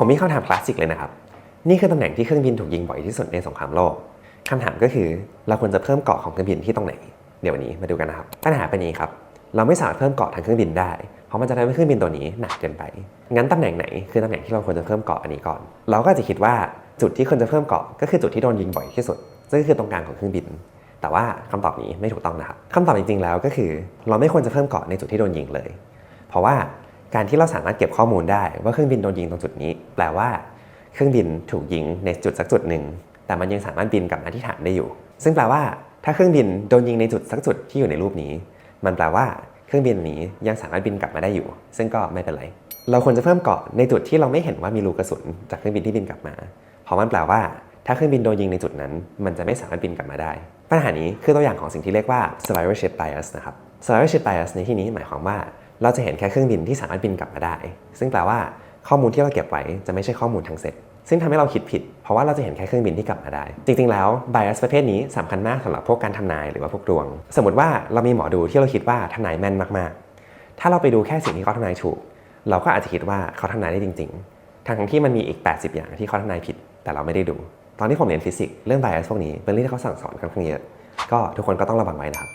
ผมมีคำถามคลาสสิกเลยนะครับ นี่คือตำแหน่งที่เครื่องบินถูกยิงบ่อยที่สุดในสงครามโลกคำถามก็คือเราควรจะเพิ่มเกาะของเครื่องบินที่ตรงไหน เดี๋ยววันนี้มาดูกันนะครับปัญหาเป็นนี้ครับ เราไม่สามารถเพิ่มเกาะทางเครื่องบินได้ เพราะมันจะทำให้เครื่องบินตัวนี้หนักเกินไป งั้นตำแหน่งไหนคือตำแหน่งที่เราควรจะเพิ่มเกาะอันนี้ก่อน เราก็จะคิดว่าจุดที่ควรจะเพิ่มเกาะก็คือจุดที่โดนยิงบ่อยที่สุด ซึ่งก็คือตรงกลางของเครื่องบิน แต่ว่าคำตอบนี้ไม่ถูกต้องนะครับคำตอบจริงๆแล้วก็คือ เราไม่ควรจะเพิ่มเกาะในจุดที่โดนยิงเลย เพราะว่า การที่เราสามารถเก็บข้อมูลได้ว่าเครื่องบินโดนยิงตรงจุดนี้ แปลว่าเครื่องบินถูกยิงในจุดสักจุดหนึ่ง แต่มันยังสามารถบินกลับมาที่ฐานได้อยู่ ซึ่งแปลว่าถ้าเครื่องบินโดนยิงในจุดสักจุดที่อยู่ในรูปนี้ มันแปลว่าเครื่องบินนี้ยังสามารถบินกลับมาได้อยู่ ซึ่งก็ไม่เป็นไร เราควรจะเพิ่มเกาะในจุดที่เราไม่เห็นว่ามีรูกระสุนจากเครื่องบินที่บินกลับมา เพราะมันแปลว่าถ้าเครื่องบินโดนยิงในจุดนั้น มันจะไม่สามารถบินกลับมาได้ ปัญหานี้คือตัวอย่างของสิ่งที่เรียกว่า survivorship bias นะครับ survivorship bias ในที่นี้หมายความว่า เราจะเห็นแค่เครื่องบินที่สามารถบินกลับมาได้ ซึ่งแปลว่าข้อมูลที่เราเก็บไว้จะไม่ใช่ข้อมูลทั้งเซตซึ่งทำให้เราคิดผิด เพราะว่าเราจะเห็นแค่เครื่องบินที่กลับมาได้ จริง ๆ แล้ว bias ประเภทนี้สำคัญมากสำหรับพวกการทำนายหรือว่าพวกดวง สมมติว่าเรามีหมอดูที่เราคิดว่าทำนายแม่นมากๆ ถ้าเราไปดูแค่สิ่งที่เขาทำนายถูก เราก็อาจจะคิดว่าเขาทำนายได้จริง ๆ ทั้งที่มันมีอีก 80 อย่างที่เขาทำนายผิด แต่เราไม่ได้ดู ตอนที่ผมเรียนฟิสิกส์เรื่อง bias พวกนี้เป็นเรื่องที่เขาสั่งสอนค่อนข้างเยอะ ก็ทุกคนก็ต้องระวังไว้นะครับ